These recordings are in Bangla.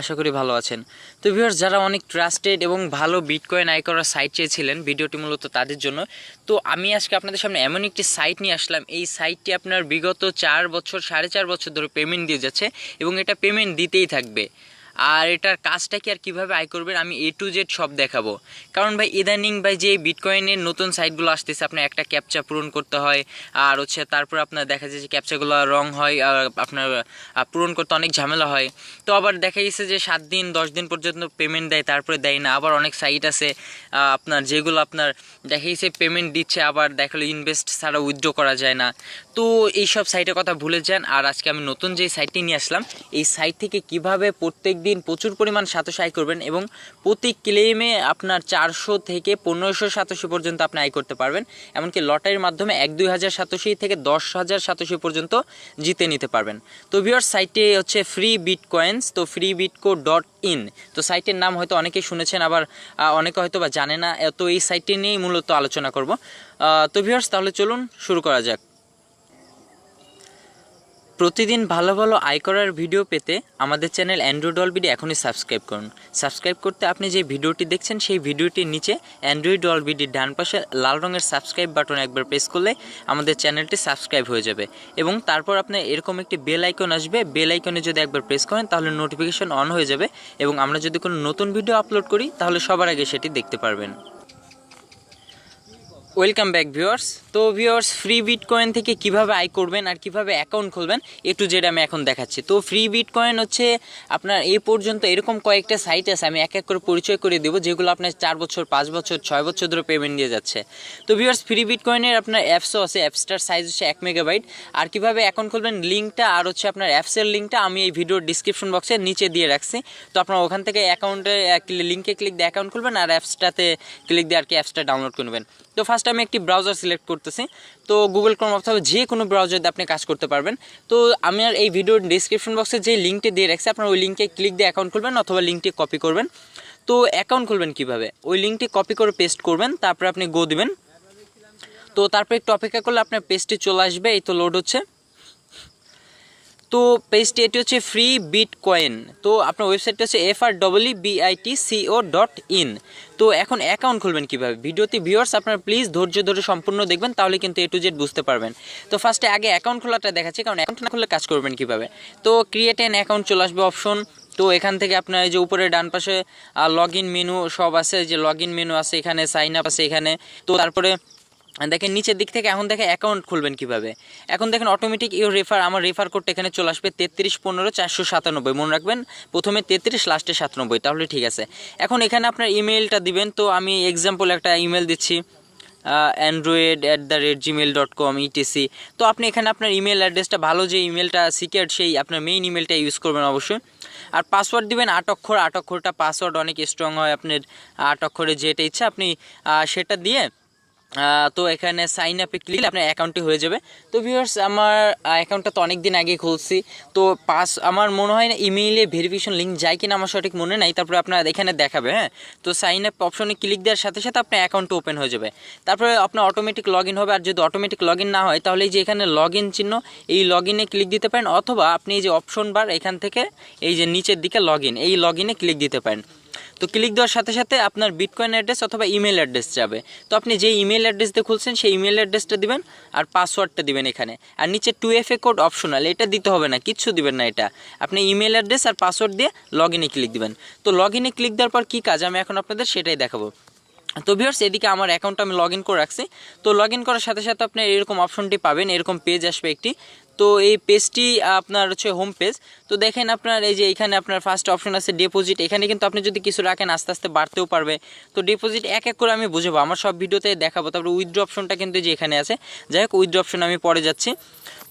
আশা করি ভালো আছেন। তো ভিউয়ার্স যারা অনেক ট্রাস্টেড এবং ভালো বিটকয়েন আয় করার সাইট চেয়েছিলেন, ভিডিওটি মূলত তাদের জন্য। তো আমি আজকে আপনাদের সামনে এমন একটি সাইট নিয়ে আসলাম। এই সাইটটি আপনার বিগত চার বছর, সাড়ে চার বছর ধরে পেমেন্ট দিয়ে যাচ্ছে এবং এটা পেমেন্ট দিতেই থাকবে। আর এটার কাজটা কি আর কীভাবে আয় করবেন, আমি এ টু জেড সব দেখাবো। কারণ ভাই, ইদানিং ভাই যে বিটকয়েনের নতুন সাইটগুলো আসতেছে, আপনার একটা ক্যাপচা পূরণ করতে হয়, আর হচ্ছে তারপর আপনার দেখা যায় যে ক্যাপচাগুলো রং হয়, আর আপনার পূরণ করতে অনেক ঝামেলা হয়। তো আবার দেখা গেছে যে সাত দিন, দশ দিন পর্যন্ত পেমেন্ট দেয়, তারপরে দেয় না। আবার অনেক সাইট আছে আপনার যেগুলো আপনার দেখা গেছে পেমেন্ট দিচ্ছে, আবার দেখাল ইনভেস্ট ছাড়া উইথড্র করা যায় না। তো এইসব সাইটের কথা ভুলে যান। আর আজকে আমি নতুন যে সাইটটি নিয়ে আসলাম, এই সাইট থেকে কীভাবে প্রত্যেক দিন প্রচুর পরিমাণ সাতশো আয় করবেন এবং প্রতি ক্লেমে আপনার চারশো থেকে পনেরোশো সাতাশি পর্যন্ত আপনি আয় করতে পারবেন। এমনকি লটারির মাধ্যমে এক দুই হাজার সাতাশি থেকে দশ হাজার সাতাশি পর্যন্ত জিতে নিতে পারবেন। তো ভিওর সাইটটি হচ্ছে ফ্রি বিট কয়েন্স তো ফ্রি বিটকো ডট ইন তো সাইটের নাম হয়তো অনেকেই শুনেছেন, আবার অনেকে হয়তো বা জানে না। তো এই সাইটটি নিয়েই মূলত আলোচনা করব। তো ভিওর্স তাহলে চলুন শুরু করা যাক। প্রতিদিন ভালো ভালো আয় করার ভিডিও পেতে আমাদের চ্যানেল অ্যান্ড্রয়েড অলবিডি এখনই সাবস্ক্রাইব করুন। সাবস্ক্রাইব করতে আপনি যে ভিডিওটি দেখছেন, সেই ভিডিওটির নিচে অ্যান্ড্রয়েড অলবিডির ডান পাশে লাল রঙের সাবস্ক্রাইব বাটন একবার প্রেস করলে আমাদের চ্যানেলটি সাবস্ক্রাইব হয়ে যাবে এবং তারপর আপনার এরকম একটি বেল আইকন আসবে। বেল আইকনে যদি একবার প্রেস করেন, তাহলে নোটিফিকেশন অন হয়ে যাবে এবং আমরা যদি কোনো নতুন ভিডিও আপলোড করি, তাহলে সবার আগে সেটি দেখতে পারবেন। ওয়েলকাম ব্যাক ভিউয়ার্স তো ভিউয়ার্স ফ্রি বিট কয়েন থেকে কীভাবে আয় করবেন আর কীভাবে অ্যাকাউন্ট খুলবেন এ টু জেড আমি এখন দেখাচ্ছি। তো ফ্রি বিট কয়েন হচ্ছে আপনার এই পর্যন্ত এরকম কয়েকটা সাইট আছে, আমি এক এক করে পরিচয় করে দেবো, যেগুলো আপনার চার বছর, পাঁচ বছর, ছয় বছর ধরে পেমেন্ট দিয়ে যাচ্ছে। তো ভিউয়ার্স ফ্রি বিট কয়েনের আপনার অ্যাপসও আছে অ্যাপসটার সাইজ হচ্ছে এক মেগাবাইট আর কীভাবে অ্যাকাউন্ট খুলবেন লিঙ্কটা আর হচ্ছে আপনার অ্যাপসের লিঙ্কটা আমি এই ভিডিওর ডিসক্রিপশন বক্সের নিচে দিয়ে রাখছি। তো আপনার ওখান থেকে অ্যাকাউন্টে লিঙ্কে ক্লিক দিয়ে অ্যাকাউন্ট খুলবেন আর অ্যাপসটাতে ক্লিক দিয়ে আর কি অ্যাপসটা ডাউনলোড করবেন তো ফার্স্ট আমি একটি ব্রাউজার সিলেক্ট করতেছি। তো গুগল ক্রোম অথবা যে কোনো ব্রাউজার দিয়ে আপনি কাজ করতে পারবেন। তো আমি আর এই ভিডিওর ডিসক্রিপশন বক্সে যে লিঙ্কটি দিয়ে রাখছি, আপনার ওই লিঙ্কে ক্লিক দিয়ে অ্যাকাউন্ট খুলবেন অথবা লিঙ্কটি কপি করবেন। তো অ্যাকাউন্ট খুলবেন কীভাবে? ওই লিঙ্কটি কপি করে পেস্ট করবেন, তারপরে আপনি গো দিবেন। তো তারপরে একটু অপেক্ষা করলে আপনার পেস্টটি চলে আসবে, এই তো লোড হচ্ছে। তো পেজটি এটি হচ্ছে ফ্রি বিট কয়েন তো আপনার ওয়েবসাইটটা হচ্ছে F R double E B I T C O dot in তো এখন অ্যাকাউন্ট খুলবেন কীভাবে? ভিডিওতে ভিউয়ার্স আপনার প্লিজ ধৈর্য ধরে সম্পূর্ণ দেখবেন, তাহলে কিন্তু এ টু জেড বুঝতে পারবেন। তো ফার্স্টে আগে অ্যাকাউন্ট খোলাটা দেখাচ্ছি, কারণ অ্যাকাউন্ট না খুললে কাজ করবেন কীভাবে? তো ক্রিয়েট অ্যান অ্যাকাউন্ট চলে আসবে অপশন তো এখান থেকে আপনার এই যে উপরে ডান পাশে লগ ইন মেনু সব আছে যে লগ ইন মেনু আছে, এখানে সাইন আপ আছে এখানে। তো তারপরে দেখেন নিচের দিক থেকে এখন দেখে অ্যাকাউন্ট খুলবেন কীভাবে? এখন দেখেন অটোমেটিক ইউ রেফার আমার রেফার কোডটা এখানে চলে আসবে তেত্রিশ পনেরো চারশো সাতানব্বই। মনে রাখবেন? প্রথমে তেত্রিশ লাস্টে সাতানব্বই, তাহলে ঠিক আছে। এখন এখানে আপনার ইমেলটা দিবেন, তো আমি এক্সাম্পল একটা ইমেল দিচ্ছি android at the rate Gmail dot com ETC তো আপনি এখানে আপনার ইমেল অ্যাড্রেসটা ভালো যে ইমেলটা সিকিউর সেই আপনার মেইন ইমেলটা ইউজ করবেন অবশ্যই। আর পাসওয়ার্ড দিবেন আট অক্ষর, আট অক্ষরটা পাসওয়ার্ড অনেক স্ট্রং হয়, আপনার আট অক্ষরে যেটা ইচ্ছা আপনি সেটা দিয়ে তো এখানে সাইন আপে ক্লিক আপনার অ্যাকাউন্টটি হয়ে যাবে। তো ভিউয়ার্স আমার অ্যাকাউন্টটা তো অনেক দিন আগে খুলছি। তো পাস, আমার মনে হয় না ইমেইলে ভেরিফিকেশন লিঙ্ক যায় কিনা আমার সঠিক মনে নাই। তারপরে আপনার এখানে দেখাবে হ্যাঁ? তো সাইন আপ অপশনে ক্লিক দেওয়ার সাথে সাথে আপনার অ্যাকাউন্ট ওপেন হয়ে যাবে। তারপরে আপনার অটোমেটিক লগ হবে। আর যদি অটোমেটিক লগ না হয়, তাহলে এই যে এখানে লগ চিহ্ন, এই লগ ক্লিক দিতে পারেন। অথবা আপনি এই যে অপশন বার এখান থেকে, এই যে নিচের দিকে লগ এই লগ ক্লিক দিতে পারেন। তো ক্লিক দেওয়ার সাথে সাথে আপনার বিটকয়েন অ্যাড্রেস অথবা ইমেল অ্যাড্রেস যাবে। তো আপনি যে ইমেল অ্যাড্রেস দিয়ে খুলছেন, সেই ইমেল অ্যাড্রেসটা দিবেন আর পাসওয়ার্ডটা দিবেন এখানে। আর নিচে two F A code optional এটা দিতে হবে না, কিচ্ছু দিবেন না এটা। আপনি ইমেল অ্যাড্রেস আর পাসওয়ার্ড দিয়ে লগ ইনে ক্লিক দিবেন। তো লগ ইনে ক্লিক দেওয়ার পর কী কাজ? আমি এখন আপনাদের সেটাই দেখাবো। তো ভিউয়ার্স এদিকে আমার অ্যাকাউন্ট আমি লগ ইন করে রাখছি। তো লগ ইন করার সাথে সাথে আপনি এরকম অপশনটি পাবেন, এরকম পেজ আসবে একটি। তো এই পেজটি আপনার হচ্ছে হোম পেজ তো দেখেন আপনার, এই যে এখানে আপনার ফার্স্ট অপশন আছে ডিপোজিট এখানে কিন্তু আপনি যদি কিছু রাখেন, আস্তে আস্তে বাড়তেও পারবে। তো ডিপোজিট এক এক করে আমি বুঝাবো। আমার সব ভিডিওতে দেখাবো। তারপরে উইথড্র অপশনটা কিন্তু যে এখানে আছে। যাই হোক উইথড্র অপশন আমি পরে যাচ্ছি।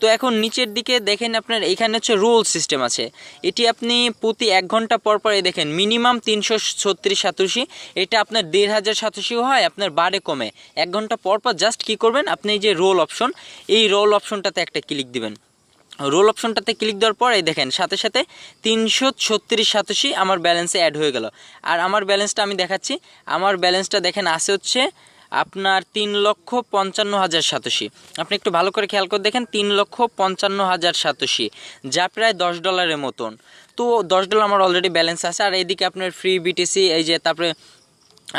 তো এখন নিচের দিকে দেখেন আপনার, এখানে হচ্ছে রোল সিস্টেম আছে। এটি আপনি প্রতি এক ঘণ্টা পর পরে দেখেন মিনিমাম তিনশো ছত্রিশ সাতাশি এটা আপনার দেড় হাজার সাতাশিও হয়, আপনার বাড়ে কমে। এক ঘণ্টা পর পর জাস্ট কী করবেন, আপনি এই যে রোল অপশন এই রোল অপশনটাতে একটা ক্লিক দিবেন। রোল অপশনটাতে ক্লিক দেওয়ার পরে দেখেন, সাথে সাথে তিনশো ছত্রিশ সাতাশি আমার ব্যালেন্সে অ্যাড হয়ে গেল। আর আমার ব্যালেন্সটা আমি দেখাচ্ছি। আমার ব্যালেন্সটা দেখেন, আছে হচ্ছে আপনার তিন লক্ষ পঞ্চান্ন হাজার সাতোশি। আপনি একটু ভালো করে খেয়াল করে দেখেন, তিন লক্ষ পঞ্চান্ন হাজার সাতোশি, যা প্রায় দশ ডলারের মতন। তো দশ ডলার আমার অলরেডি ব্যালেন্স আছে, আর এইদিকে আপনার ফ্রি বিটিসি এই যে তারপরে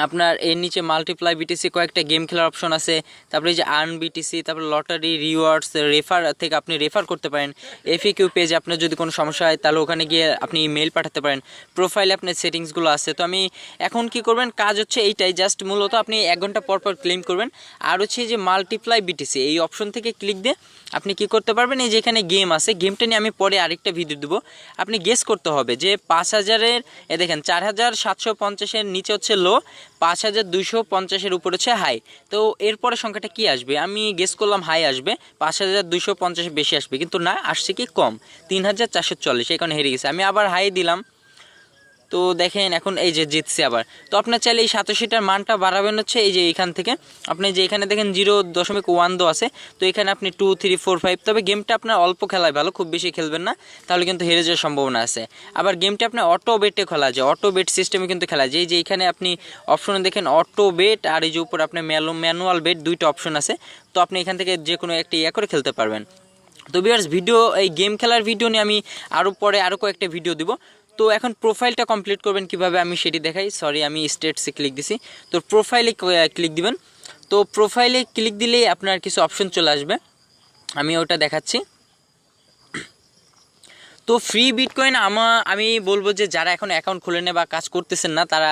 আপনার এর নিচে মাল্টিপ্লাই বিটিসি কয়েকটা গেম খেলার অপশন আছে, তারপরে যে আর্ন বিটিসি তারপরে লটারি রিওয়ার্ডস রেফার থেকে আপনি রেফার করতে পারেন। এফি কিউ পেজে আপনার যদি কোনো সমস্যা হয়, তাহলে ওখানে গিয়ে আপনি ইমেল পাঠাতে পারেন। প্রোফাইলে আপনার সেটিংসগুলো আছে। তো আমি এখন কি করবেন, কাজ হচ্ছে এইটাই জাস্ট মূলত আপনি এক ঘণ্টা পর পর ক্লেম করবেন। আর হচ্ছে যে মাল্টিপ্লাই বিটিসি এই অপশন থেকে ক্লিক দিয়ে আপনি কি করতে পারবেন, এই যে এখানে গেম আছে গেমটা নিয়ে আমি পরে আরেকটা ভিডিও দেবো। আপনি গেস করতে হবে যে পাঁচ হাজারের, এ দেখেন, চার হাজার সাতশো পঞ্চাশের নিচে হচ্ছে লো পাঁচ হাজার দুইশো পঞ্চাশের উপর হচ্ছে হাই তো এরপরে সংখ্যাটা কি আসবে? আমি গেস করলাম হাই আসবে, পাঁচ হাজার দুইশো পঞ্চাশ বেশি আসবে, কিন্তু না, আসছে কি কম? তিন হাজার চারশো চল্লিশ কারণে হেরে গেছে। আমি আবার হাই দিলাম। তো দেখেন এখন এই যে জিতছে আবার। তো আপনার চাইলে এই সাতাশিটার মানটা বাড়াবেন হচ্ছে এই যে এখান থেকে। আপনি যে এখানে দেখেন জিরো দশমিক ওয়ান দো আছে, তো এখানে আপনি টু থ্রি ফোর ফাইভ তবে গেমটা আপনার অল্প খেলায় ভালো, খুব বেশি খেলবেন না, তাহলে কিন্তু হেরে যাওয়ার সম্ভাবনা আছে। আবার গেমটা আপনার অটো বেটে খেলা যায় অটো বেট সিস্টেমে কিন্তু খেলা যায়। এই যে এখানে আপনি অপশনে দেখেন অটো বেট আর এই যে উপর আপনার ম্যানুয়াল বেট দুইটা অপশন আছে, তো আপনি এখান থেকে যে কোনো একটা ইয়ে করে খেলতে পারবেন। তো বিয়ার্স ভিডিও এই গেম খেলার ভিডিও নিয়ে আমি আরও পরে আরও কয়েকটা ভিডিও দিব। তো এখন প্রোফাইলটা কমপ্লিট করবেন কীভাবে আমি সেটি দেখাই। সরি আমি স্টেটসে ক্লিক দিছি। তো প্রোফাইলে ক্লিক দিবেন। তো প্রোফাইলে ক্লিক দিলেই আপনার কিছু অপশন চলে আসবে। আমি ওটা দেখাচ্ছি। তো ফ্রি বিটকয়েন আমা, আমি বলব যে যারা এখন অ্যাকাউন্ট খুলে নেয় বা কাজ করতেছেন না, তারা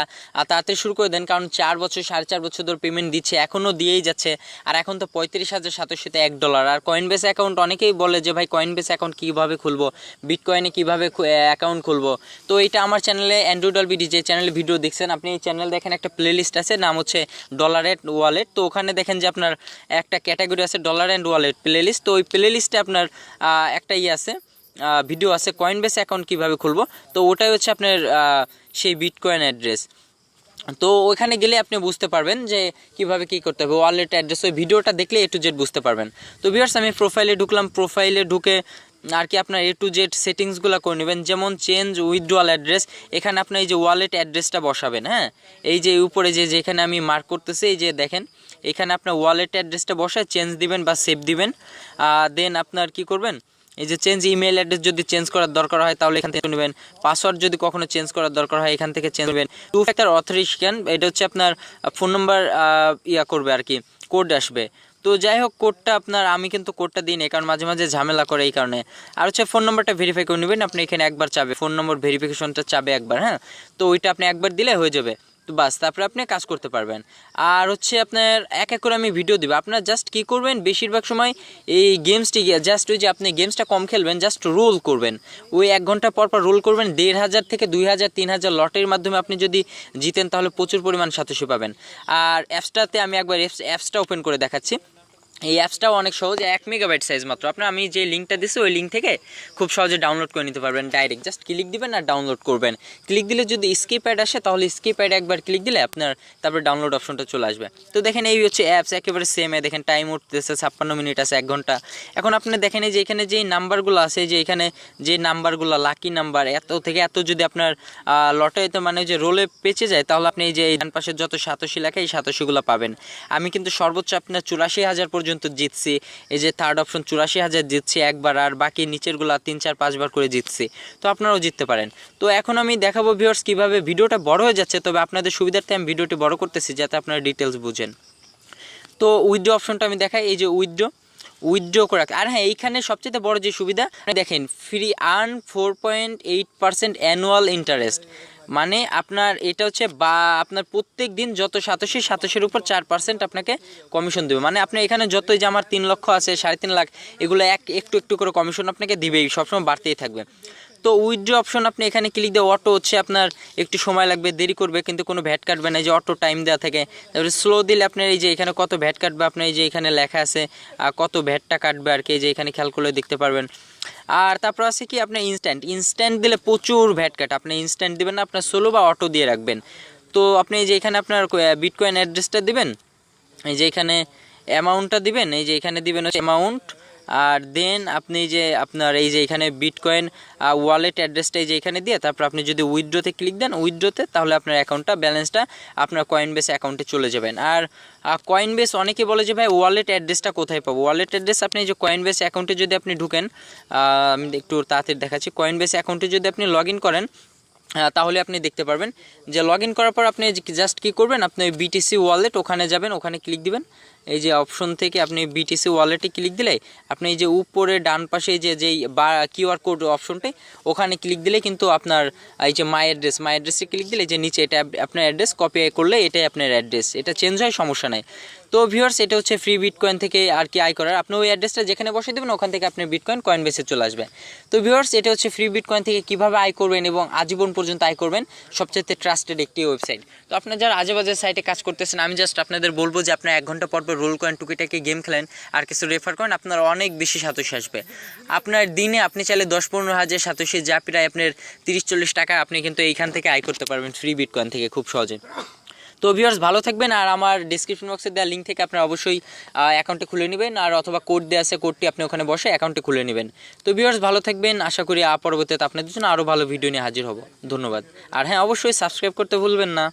তাড়াতাড়ি শুরু করে দেন, কারণ চার বছর, সাড়ে চার বছর ধরে পেমেন্ট দিচ্ছে এখনও দিয়েই যাচ্ছে। আর এখন তো পঁয়ত্রিশ হাজার সাতশোতে এক ডলার আর কয়েন বেস অ্যাকাউন্ট অনেকেই বলে যে, ভাই কয়েন বেস অ্যাকাউন্ট কীভাবে খুলবো? বিটকয়েনে কীভাবে অ্যাকাউন্ট খুলবো? তো এটা আমার চ্যানেলে অ্যান্ড্রয়েড বিডি যে চ্যানেলে ভিডিও দেখছেন, আপনি এই চ্যানেল দেখেন একটা প্লে লিস্ট আছে, নাম হচ্ছে ডলার অ্যান্ড ওয়ালেট তো ওখানে দেখেন যে আপনার একটা ক্যাটাগরি আছে dollar and wallet playlist তো ওই প্লে লিস্টে আপনার একটা ইয়ে আছে ভিডিও আছে কয়েন বেস অ্যাকাউন্ট কীভাবে খুলবো? তো ওটাই হচ্ছে আপনার সেই বিটকয়েন অ্যাড্রেস তো ওখানে গেলে আপনি বুঝতে পারবেন যে কীভাবে কি করতে হবে ওয়ালেট অ্যাড্রেস ওই ভিডিওটা দেখলে এ টু জেড বুঝতে পারবেন। তো ভিউয়ার্স আমি প্রোফাইলে ঢুকলাম প্রোফাইলে ঢুকে আর কি আপনার এ টু জেড সেটিংসগুলো করে নেবেন, যেমন চেঞ্জ উইথড্রয়াল অ্যাড্রেস এখানে আপনি এই যে ওয়ালেট অ্যাড্রেসটা বসাবেন হ্যাঁ? এই যে উপরে যে, যেখানে আমি মার্ক করতেছি, এই যে দেখেন, এখানে আপনার ওয়ালেট অ্যাড্রেসটা বসায় চেঞ্জ দিবেন বা সেভ দিবেন দেন আপনার কি করবেন এই যে চেঞ্জ ইমেল অ্যাড্রেস যদি চেঞ্জ করার দরকার হয়, তাহলে এখান থেকে নেবেন। পাসওয়ার্ড যদি কখনো চেঞ্জ করার দরকার হয়, এখান থেকে চেঞ্জ নেবেন টু ফ্যাক্টর অথেন্টিকেশন এটা হচ্ছে আপনার ফোন নাম্বার ইয়া করবে আর কি কোড আসবে। তো যাই হোক কোডটা আপনার, আমি কিন্তু কোডটা দিই না কারণ মাঝে মাঝে ঝামেলা করে এই কারণে। আর হচ্ছে ফোন নাম্বারটা ভেরিফাই করে নেবেন, আপনি এখানে একবার চাবে ফোন নম্বর ভেরিফিকেশনটা চাবে একবার হ্যাঁ? তো ওইটা আপনি একবার দিলে হয়ে যাবে। তো বাস, তারপরে আপনি কাজ করতে পারবেন। আর হচ্ছে আপনার এক এক করে আমি ভিডিও দেবো। আপনার জাস্ট কি করবেন? বেশিরভাগ সময় এই গেমসটি জাস্ট ওই যে আপনি গেমসটা কম খেলবেন জাস্ট রোল করবেন। ওই এক ঘণ্টা পর পর রোল করবেন, দেড় হাজার থেকে দুই হাজার, তিন হাজার লটের মাধ্যমে আপনি যদি জিতেন তাহলে প্রচুর পরিমাণ সাতশো পাবেন। আর অ্যাপসটাতে আমি একবার অ্যাপস অ্যাপসটা ওপেন করে দেখাচ্ছি। এই অ্যাপসটাও অনেক সহজ, এক মেগাবাইট সাইজ মাত্র। আপনার আমি যে লিঙ্কটা দিচ্ছি ওই লিঙ্ক থেকে খুব সহজে ডাউনলোড করে নিতে পারবেন ডাইরেক্ট জাস্ট ক্লিক দিবেন আর ডাউনলোড করবেন। ক্লিক দিলে যদি স্কিপ অ্যাড আসে, তাহলে স্কিপ অ্যাড একবার ক্লিক দিলে আপনার তারপরে ডাউনলোড অপশনটা চলে আসবে। তো দেখেন এই হচ্ছে অ্যাপস একেবারে সেম দেখেন টাইম উঠতেছে, ছাপ্পান্ন মিনিট আছে, এক ঘণ্টা। এখন আপনি দেখেন যে এখানে যে নাম্বারগুলো আছে যে এখানে যে নাম্বারগুলো লাকি নাম্বার এত থেকে এত যদি আপনার লটারিতে মানে যে রোলে পেঁচে যায়, তাহলে আপনি এই যে ডান পাশের যত সাতাশি লেখা, এই সাতাশিগুলো পাবেন। আমি কিন্তু সর্বোচ্চ আপনার চুরাশি হাজার জিতছি। এই যে থার্ড অপশন চুরাশি হাজার জিতছি একবার, আর বাকি নিচেরগুলো তিন, চার পাঁচবার করে জিতছি। তো আপনারাও জিততে পারেন। তো এখন আমি দেখাবো ভিউয়ার্স কীভাবে ভিডিওটা বড় হয়ে যাচ্ছে। তবে আপনাদের সুবিধার্থে আমি ভিডিওটি বড় করতেছি যাতে আপনারা ডিটেলস বুঝেন। তো উইথড্র অপশনটা আমি দেখাই। এই যে উইথড্র উইথড্র করে রাখ। আর হ্যাঁ এইখানে সবচেয়ে বড় যে সুবিধা দেখেন free earn four point eight percent annual interest মানে আপনার এটা হচ্ছে বা আপনার প্রত্যেক দিন যত সাতাশি, সাতাশের উপর চার পার্সেন্ট আপনাকে কমিশন দেবে। মানে আপনি এখানে যতই যে আমার তিন লক্ষ আছে, সাড়ে তিন লাখ, এগুলো এক, একটু একটু করে কমিশন আপনাকে দিবেই, সবসময় বাড়তেই থাকবে। তো উইথড্র অপশন আপনি এখানে ক্লিক দিয়ে অটো হচ্ছে আপনার একটু সময় লাগবে, দেরি করবে, কিন্তু কোনো ভ্যাট কাটবে না যে অটো টাইম দেওয়া থাকে, তারপরে স্লো দিলে আপনার এই যে এখানে কত ভ্যাট কাটবে আপনার এই যে এখানে লেখা আছে কত ভ্যাটটা কাটবে আর কি যে এখানে খেয়াল করলে দেখতে পারবেন। আর তারপর আছে কি আপনার ইনস্ট্যান্ট ইনস্ট্যান্ট দিলে প্রচুর ভ্যাট কাট। আপনি ইনস্ট্যান্ট দিবেন না, আপনার সোলো বা অটো দিয়ে রাখবেন। তো আপনি যে এখানে আপনার বিটকয়েন অ্যাড্রেসটা দিবেন, এই যে এখানে অ্যামাউন্টটা দিবেন, এই যে এখানে দিবেন হচ্ছে অ্যামাউন্ট আর দেন আপনি যে আপনার এই যে এখানে বিটকয়েন ওয়ালেট অ্যাড্রেসটা এই যে এখানে দিয়ে তারপর আপনি যদি উইথড্রোতে ক্লিক দেন উইথড্রোতে তাহলে আপনার অ্যাকাউন্টটা ব্যালেন্সটা আপনার কয়েন বেস অ্যাকাউন্টে চলে যাবেন। আর কয়েন বেস অনেকে বলে যে, ভাই ওয়ালেট অ্যাড্রেসটা কোথায় পাবো? ওয়ালেট অ্যাড্রেস আপনি যে কয়েন বেস অ্যাকাউন্টে যদি আপনি ঢুকেন আমি একটু তাড়াতাড়ি দেখাচ্ছি। কয়েন বেস অ্যাকাউন্টে যদি আপনি লগ করেন তাহলে আপনি দেখতে পারবেন যে লগ ইন করার পর আপনি জাস্ট কি করবেন, আপনি বিটিসি ওয়ালেট ওখানে যাবেন, ওখানে ক্লিক দিবেন। এই যে অপশন থেকে আপনি বিটিসি ওয়ালেটে ক্লিক দিলে, আপনি এই যে উপরে ডান পাশে যে যেই বা কিউআর কোড অপশনটি ওখানে ক্লিক দিলে কিন্তু আপনার, এই যে মাই অ্যাড্রেস মাই অ্যাড্রেসে ক্লিক দিলে যে নিচে এটা আপনার অ্যাড্রেস কপি করলে এটাই আপনার অ্যাড্রেস এটা চেঞ্জ হয়, সমস্যা নাই। তো ভিউয়ার্স এটা হচ্ছে ফ্রি বিটকয়েন থেকে আর কি আয় করার। আপনি ওই অ্যাড্রেসটা যেখানে বসে দেবেন, ওখান থেকে আপনি বিটকয়েন কয়েন বেসে চলে আসবে তো ভিউয়ার্স এটা হচ্ছে ফ্রি বিটকয়েন থেকে কীভাবে আয় করবেন এবং আজীবন পর্যন্ত আয় করবেন সবচেয়ে ট্রাস্টেড একটি ওয়েবসাইট তো আপনার যারা আজেবাজে সাইটে কাজ করতেছেন, আমি জাস্ট আপনাদের বলব যে আপনার এক ঘণ্টা পর পর রোল কয়েন টুকিটাকে গেম খেলেন, আর কিছু রেফার করেন, আপনার অনেক বেশি সাতোশি আসবে। আপনার দিনে আপনি চাইলে দশ, পনেরো হাজার সাতোশি যা প্রায় আপনার তিরিশ, চল্লিশ টাকা আপনি কিন্তু এইখান থেকে আয় করতে পারবেন ফ্রি বিটকয়েন থেকে খুব সহজে। তো ভিউয়ার্স ভালো থাকবেন আর আমার ডিসক্রিপশন বক্সে দেওয়া লিঙ্ক থেকে আপনারা অবশ্যই অ্যাকাউন্টে খুলে নেবেন আর অথবা কোড দেওয়া আছে কোডটি আপনি ওখানে বসে অ্যাকাউন্টে খুলে নেবেন। তো ভিউয়ার্স ভালো থাকবেন। আশা করি পরবর্তীতে আপনাদের জন্য আরও ভালো ভিডিও নিয়ে হাজির হব। ধন্যবাদ। আর হ্যাঁ অবশ্যই সাবস্ক্রাইব করতে ভুলবেন না।